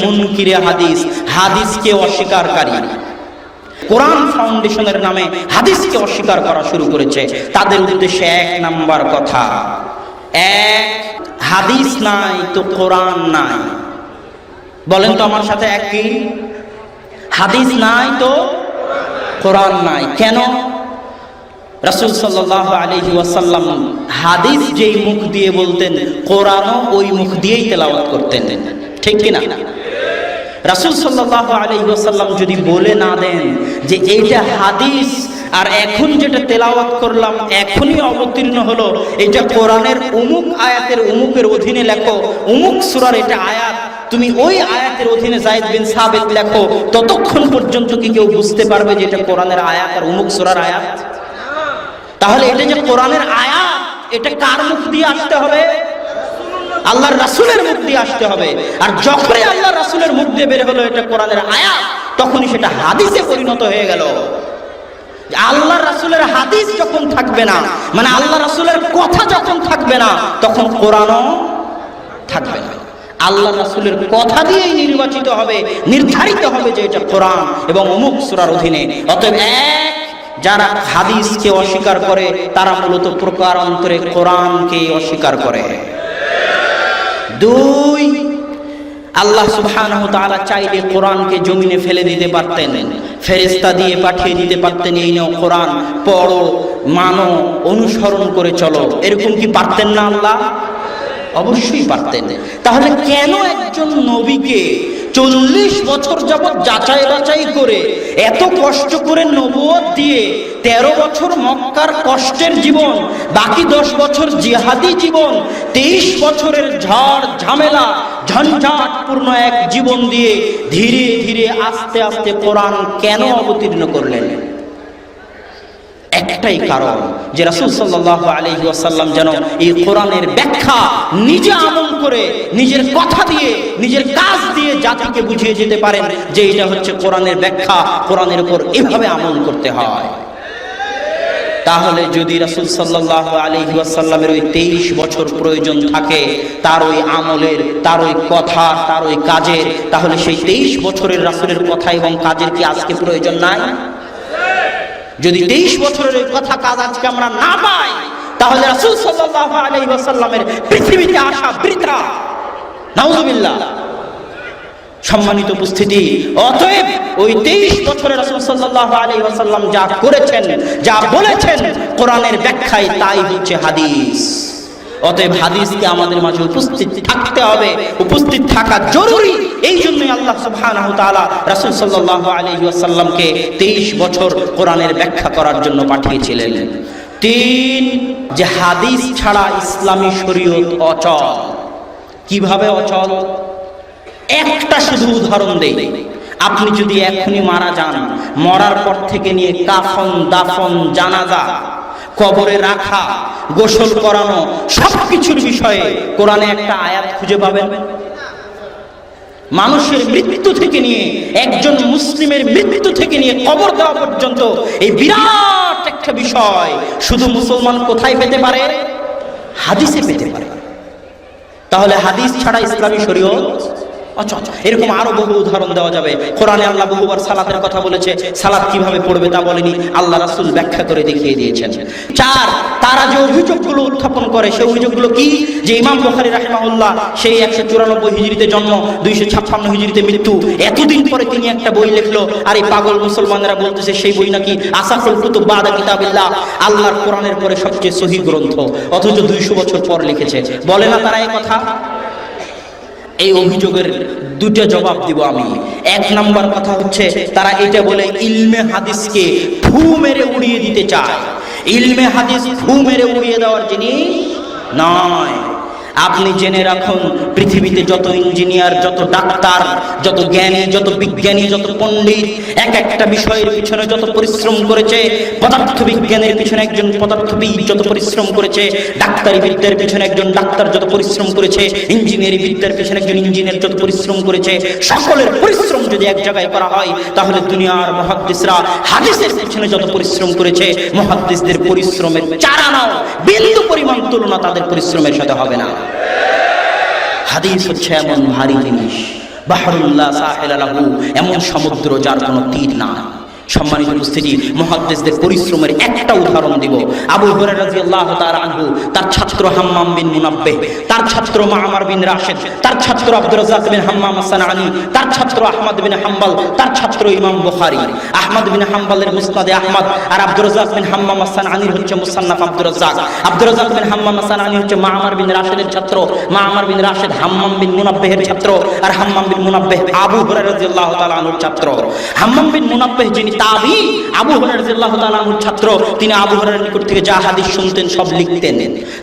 মুনকিরে হাদিস, হাদিসকে অস্বীকারী কোরআন ফাউন্ডেশনের নামে হাদিসকে অস্বীকার করা শুরু করেছে। তাদের উদ্দেশ্যে এক নাম্বার কথা, এক, হাদিস নাই তো কোরআন নাই। বলেন তো আমার সাথে এক কি? হাদিস নাই তো কোরআন নাই। কেন? রাসূল সাল্লাল্লাহু আলাইহি ওয়াসাল্লাম হাদিস যেই মুখ দিয়ে বলতেন, কোরআনও ওই মুখ দিয়েই তেলাওয়াত করতেন। ঠিক কি না রাসূল সাল্লাল্লাহু আলাইহি ওয়াসাল্লাম যদি বলে না দেন যে এইটা হাদিস, আর এখন যেটা তেলাওয়াত করলাম, এখনই অবতীর্ণ হলো, এটা কোরআনের উমুক আয়াতের উমুকের অধীনে লেখো, উমুক সুরার এটা আয়াত, তুমি ওই আয়াতের অধীনে জায়েদ বিন সাবিত লেখো, ততক্ষণ পর্যন্ত কি কেউ বুঝতে পারবে যে এটা কোরআনের আয়াত আর উমুক সুরার আয়াত? তাহলে এটা যে কোরআনের আয়াত, এটা কার মুখ দিয়ে আসতে হবে? আল্লাহর রাসুলের মুখ দিয়ে আসতে হবে। আর যখনই আল্লাহর রাসূলের মুখ দিয়ে বের হলো এটা কোরআনের আয়া তখনই সেটা হাদিসে পরিণত হয়ে গেল। আল্লাহর রাসূলের হাদিস যখন থাকবে না মানে আল্লাহ রাসূলের কথা যখন থাকবে না, তখন কোরআনও থাকবে না। আল্লাহ রাসূলের কথা দিয়েই নির্বাচিত হবে, নির্ধারিত হবে যে এটা কোরআন এবং অমুক সুরার অধীনে। অতএব এক, যারা হাদিসকে অস্বীকার করে, তারা মূলত প্রকার অন্তরে কোরআনকে অস্বীকার করে। দুই, আল্লাহ সুবহানাহু তাআলা চাইলে কোরআনকে জমিনে ফেলে দিতে পারতেন। ফেরেশতা দিয়ে পাঠিয়ে দিতে পারতেন, এই নাও কোরআন, পড়ো, মানো, অনুসরণ করে চলো। এরকম কি পারতেন না আল্লাহ? অবশ্যই পারতেন। তাহলে কেন একজন নবীকে চল্লিশ বছর যাবৎ যাচাই বাছাই করে, এত কষ্ট করে নবুয়ত দিয়ে তেরো বছর মক্কার কষ্টের জীবন, বাকি দশ বছর জিহাদি জীবন, তেইশ বছরের ঝড়, ঝামেলা, ঝঞ্ঝাটপূর্ণ এক জীবন দিয়ে ধীরে ধীরে আস্তে আস্তে কোরআন কেন অবতীর্ণ করলেন? একটাই কারণ যে রাসূল সাল্লাল্লাহু আলাইহি ওয়াসাল্লাম যেন এই কোরআনের ব্যাখ্যা নিজে আমল করে, নিজের কথা দিয়ে, নিজের কাজ দিয়ে জাতিকে বুঝিয়ে যেতে পারেন যে এটা হচ্ছে কোরআনের ব্যাখ্যা, কোরআনের উপর এভাবে আমল করতে হয়। তাহলে যদি রাসূল সাল্লাল্লাহু আলাইহি ওয়াসাল্লামের ওই 23 বছর প্রয়োজন থাকে, তার ওই আমলের, তার ওই কথা, তার ওই কাজের, তাহলে সেই 23 বছরের রাসুলের কথা এবং কাজের কি আজকে প্রয়োজন নাই? যদি তেইশ বছরের কথা কাজ আজকে আমরা না পাই, তাহলে রাসুল সাল্লাহ আলাইহি ওয়াসাল্লামের পৃথিবীতে আসা বৃথা। নাউজুবিল্লাহ। সম্মানিত উপস্থিতি, অতএব ওই তেইশ বছরের রাসুল সাল্লাহ আলী ওয়াসাল্লাম যা করেছেন, যা বলেছেন, কোরআনের ব্যাখ্যায় তাই হচ্ছে হাদিস। অতএব হাদিসকে আমাদের মাঝে উপস্থিত থাকতে হবে, উপস্থিত থাকা জরুরি। এই জন্যই আল্লাহ সুবহানাহু তাআলা রাসূল সাল্লাল্লাহু আলাইহি ওয়াসাল্লামকে 23 বছর কোরআনের ব্যাখ্যা করার জন্য পাঠিয়েছিলেন। তিন, যে হাদিস ছাড়া ইসলামী শরীয়ত অচল। কীভাবে অচল? একটা শুধু উদাহরণ দেই। আপনি যদি এখনই মারা যান, মরার পর থেকে নিয়ে কাফন, দাফন, জানাজা কবরে রাখা, গোসল করানো, সবকিছুর বিষয়ে কোরআনে একটা আয়াত খুঁজে পাবেন। মানুষের মৃত্যু থেকে নিয়ে, একজন মুসলিমের মৃত্যু থেকে নিয়ে কবর দেওয়া পর্যন্ত এই বিরাট একটা বিষয় শুধু মুসলমান কোথায় পেতে পারে? হাদিসে পেতে পারে। তাহলে হাদিস ছাড়া ইসলামী শরীয়ত অচল এরকম আরও বহু উদাহরণ দেওয়া যাবে। কোরআনে আল্লাহ বহুবার সালাতের কথা বলেছে, সালাত কীভাবে পড়বে তা বলেনি, আল্লাহ রাসূল ব্যাখ্যা করে দেখিয়ে দিয়েছেন। চার, তারা যে অভিযোগগুলো উত্থাপন করে, সেই অভিযোগগুলো কি? যে ইমাম বুখারী সেই একশো চুরানব্বই হিজরিতে জন্ম, দুইশো ছাপ্পান্ন হিজরিতে মৃত্যু, এতদিন পরে তিনি একটা বই লিখলো, আর এই পাগল মুসলমানরা বলতেছে সেই বই নাকি আসাফুল কুতুব বাদা কিতাবিল্লাহ, আল্লাহর কোরআনের পরে সবচেয়ে সহি গ্রন্থ, অথচ দুইশো বছর পর লিখেছে। বলে না তারা এই কথা এই অভিযোগের দুটো জবাব দিব আমি। এক নাম্বার কথা হচ্ছে, তারা এটা বলে ইলমে হাদিসকে ফু মেরে উড়িয়ে দিতে চায়। ইলমে হাদিস ফু মেরে উড়িয়ে দেওয়ার জিনিস নয়। আপনি জেনে রাখুন, পৃথিবীতে যত ইঞ্জিনিয়ার, যত ডাক্তার, যত জ্ঞানী, যত বিজ্ঞানী, যত পণ্ডিত, এক একটা বিষয়ের পিছনে যত পরিশ্রম করেছে পদার্থ বিজ্ঞানের পিছনে একজন পদার্থবিদ যত পরিশ্রম করেছে ডাক্তারি বিদ্যার পিছনে একজন ডাক্তার যত পরিশ্রম করেছে ইঞ্জিনিয়ারিং বিদ্যার পিছনে একজন ইঞ্জিনিয়ার যত পরিশ্রম করেছে, সকলের পরিশ্রম যদি এক জায়গায় করা হয়, তাহলে দুনিয়ার মহাদ্দিসরা হাদিসের পিছনে যত পরিশ্রম করেছে মহাদ্দিসদের পরিশ্রমের চারা নাও, বিন্দু তুলনা তাদের পরিশ্রমের সাথে হবে না। হাদিস হচ্ছে এমন ভারী জিনিস, বাহরুল্লাহ এমন সমুদ্র যার কোনো তীর না সম্মানিত উপস্থিতি মহাদ্দেশদের পরিশ্রমের একটা উদাহরণ দিব। আবু হুরায়রা রাদিয়াল্লাহু তাআলা আনহু, তার ছাত্র হাম্মাম বিন মুনাব্বিহ, তার ছাত্র মামার বিন রাশিদ, তার ছাত্র আব্দুর বিন হাম্মাম সানানি তার ছাত্র আহমদ বিন হাম্বল, তার ছাত্র ইমাম বুখারী। আহমদ বিন হাম্বলের মুসনাদে আহমদ আর আব্দুর বিন হাম্মাম সানানির হচ্ছে মুসান্নাফ আব্দুর রাজ্জাক। আব্দুর বিন হাম্মাম সানানি হচ্ছে মামার বিন রাশিদের ছাত্র, মামার বিন রাশিদ হাম্মাম বিন মুনাব্বিহের ছাত্র আর হাম্মাম বিন মুনাব্বিহ আবু হুরায়রা রাদিয়াল্লাহু তাআলা আনহুর ছাত্র। হাম্মাম বিন মুনাব্বিহ যিনি তাবি আবু তাআলা ছাত্র, তিনি আবু হরার নিকট থেকে যা হাদিস শুনতেন সব লিখতেন।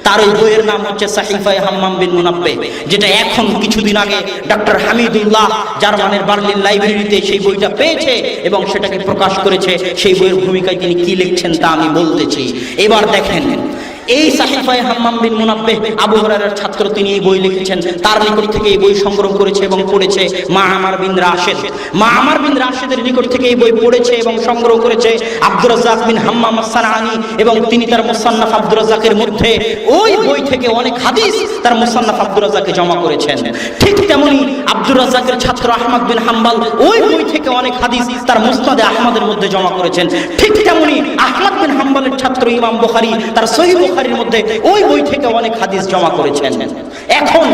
তার ওই বইয়ের নাম হচ্ছে সাহিফাই হাম্মাম বিন মুনাব্বে, যেটা এখন কিছুদিন আগে ডক্টর হামিদুল্লাহ জার্মানের বার্লিন লাইব্রেরিতে সেই বইটা পেয়েছে এবং সেটাকে প্রকাশ করেছে। সেই বইয়ের ভূমিকায় তিনি কি লিখছেন তা আমি বলতেছি। এবার দেখেন এই সাহিফায়ে হাম্মাম বিন মুনাব্বিহ আবু হুরায়রার ছাত্র তিনি এই বই লিখেছেন। তার নিকট থেকে এই বই সংগ্রহ করেছে এবং পড়েছে মা আমার বিন রাশেদ। মা আমার বিন রাশেদের নিকট থেকে এই বই পড়েছে এবং সংগ্রহ করেছে আব্দুর রাজ্জাক বিন হাম্মাম সানানি এবং তিনি তার মুসান্নাফ আব্দুর রাজ্জাকের মধ্যে ওই বই থেকে অনেক হাদিস তার মুসান্নাফ আব্দুর রাজ্জাকে জমা করেছেন। ঠিক তেমনি আব্দুর রাজ্জাকের ছাত্র আহমদ বিন হাম্বাল ওই বই থেকে অনেক হাদিস তার মুসনাদে আহমদের মধ্যে জমা করেছেন। ঠিক তেমনি হাম্বালের ছাত্র ইমাম বোখারি তার সহি বোখারির মধ্যে ওই বই থেকে অনেক হাদিস জমা করেছেন। এখন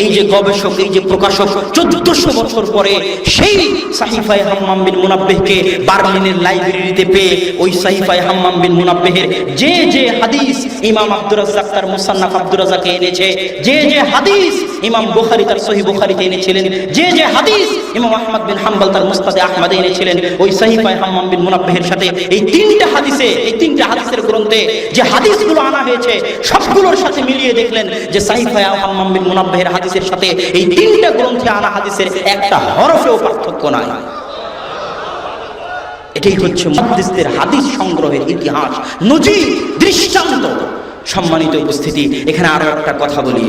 এই যে গবেষক, এই যে প্রকাশক, চোদ্দশো বছর পরে সেই সাহিফায় হাম্মাম বিন মুনাব্বিহকে বার্লিনের লাইব্রেরিতে পেয়ে ওই সাহিফায় হাম্মাম বিন মুনাব্বিহের যে যে হাদিস ইমাম আব্দুর রাজ্জাক তার মুসান্নাফ আব্দুর রাজ্জাকে এনেছে, যে যে হাদিস ইমাম বুখারী তার সহিহ বুখারীতে এনেছিলেন, যে যে হাদিস ইমাম আহমদ বিন হাম্বল তার মুস্তাদে আহমদে এনেছিলেন, ওই সাহিফায় হাম্মাম বিন মুনাব্বিহের সাথে এই তিনটা হাদিসে, এই তিনটা হাদিসের গ্রন্থে যে হাদিসগুলো আনা হয়েছে, সবগুলোর সাথে মিলিয়ে দেখলেন যে সাহিফায় হাম্মাম বিন মুনাব্বিহের হাদিসের সাথে এই তিনটা গ্রন্থে আনা হাদিসের একটা হরফেও পার্থক্য নাই। এটাই হচ্ছে মুহাদ্দিসদের হাদিস সংগ্রহের ইতিহাস, নজির, দৃষ্টান্ত। সম্মানিত উপস্থিতি, এখানে আরও একটা কথা বলি।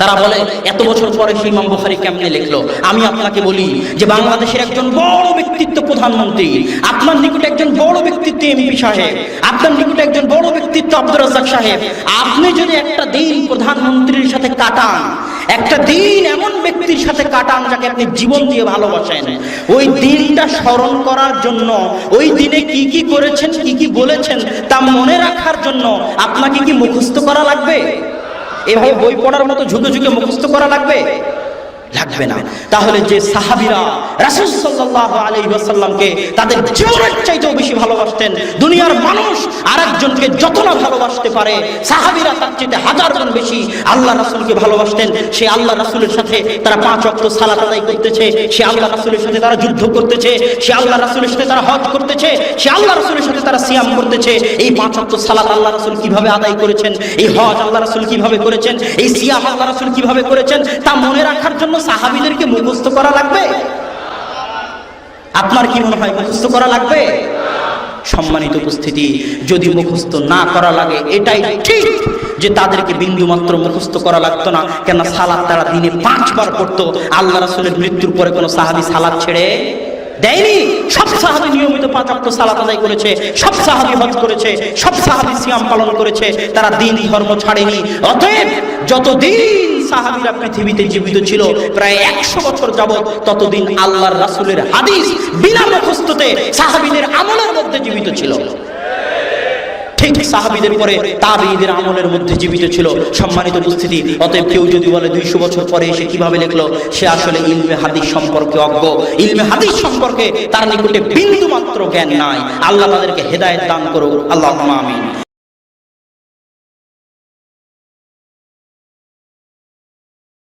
তারা বলে, এত বছর পরে সেই ইমাম বুখারী কেমনে লিখলো? আমি আপনাকে বলি যে বাংলাদেশের একজন বড় ব্যক্তিত্ব প্রধানমন্ত্রী, আপনার নিকটে একজন বড় ব্যক্তিত্ব এমপি সাহেব, আপনার নিকটে একজন বড় ব্যক্তিত্ব আব্দুর রাজ্জাক সাহেব, আপনি যদি একটা দিন প্রধানমন্ত্রীর সাথে কাটান, একটা দিন এমন ব্যক্তির সাথে কাটান যাকে আপনি জীবন দিয়ে ভালোবাসেন, ওই দিনটা স্মরণ করার জন্য, ওই দিনে কি কি করেছেন, কি কি বলেছেন তা মনে রাখার জন্য আপনাকে কি মুখস্থ করা লাগবে? এভাবে বই পড়ার মতো ঝুঁকে ঝুঁকে মুখস্থ করা লাগবে? লাগবে না। তাহলে যে সাহাবিরা রাসূল সাল্লাল্লাহু আলাইহি ওয়াসাল্লামকে তাদের জীবনের চাইতেও বেশি ভালোবাসতেন, দুনিয়ার মানুষ আরেকজনকে যত না ভালোবাসতে পারে, সাহাবিরা তার চাইতে হাজার গুণ বেশি আল্লাহ রাসূলকে ভালোবাসতেন। সে আল্লাহ রাসূলের সাথে তারা পাঁচ ওয়াক্ত সালাত আদায় করতেছে, সে আল্লাহ রাসূলের সাথে তারা যুদ্ধ করতেছে, সে আল্লাহ রাসূলের সাথে তারা হজ করতেছে, সে আল্লাহ রাসূলের সাথে তারা সিয়াম করতেছে। এই পাঁচ ওয়াক্ত সালাত আল্লাহ রাসূল কীভাবে আদায় করেছেন? এই হজ আল্লাহ রাসূল কীভাবে করেছেন? এই সিয়াম আল্লাহ রাসূল কীভাবে করেছেন? তা মনে রাখার জন্য সাহাবীদেরকে মুখস্থ করা লাগবে? আপনার কি মনে হয় মুখস্থ করা লাগবে? সম্মানিত উপস্থিতি, যদি মুখস্থ না করা লাগে, এটাই ঠিক যে তাদেরকে বিন্দু মাত্র মুখস্থ করা লাগতো না কেন সালাদ তারা দিনে পাঁচবার পড়তো। আল্লাহ রাসূলের মৃত্যুর পরে কোনো সাহাবী সালাদ ছেড়ে দেয়নি। সব সাহাবী নিয়মিত পাঁচ ওয়াক্ত সালাত আদায় করেছে, সব সাহাবী হজ করেছে, সব সাহাবী সিয়াম পালন করেছে, তারা দিন ধর্ম ছাড়েনি। অতএব যতদিন সাহাবীরা পৃথিবীতে জীবিত ছিল। প্রায় একশো বছর যাবত ততদিন আল্লাহর রাসূলের হাদিস বিনা মুখস্থতে সাহাবীদের আমলের মধ্যে জীবিত ছিল। ঠিক সাহাবীদের পরে আমলের মধ্যে জীবিত ছিল। সম্মানিত উপস্থিতি, অতএব কেউ যদি বলে দুইশো বছর পরে এসে কীভাবে লিখলো, সে আসলে ইলমে হাদিস সম্পর্কে অজ্ঞ। ইলমে হাদিস সম্পর্কে তার নিকটে বিন্দু মাত্র জ্ঞান নাই। আল্লাহ তাদেরকে হেদায়েত দান করুক। আল্লাহ আমিন।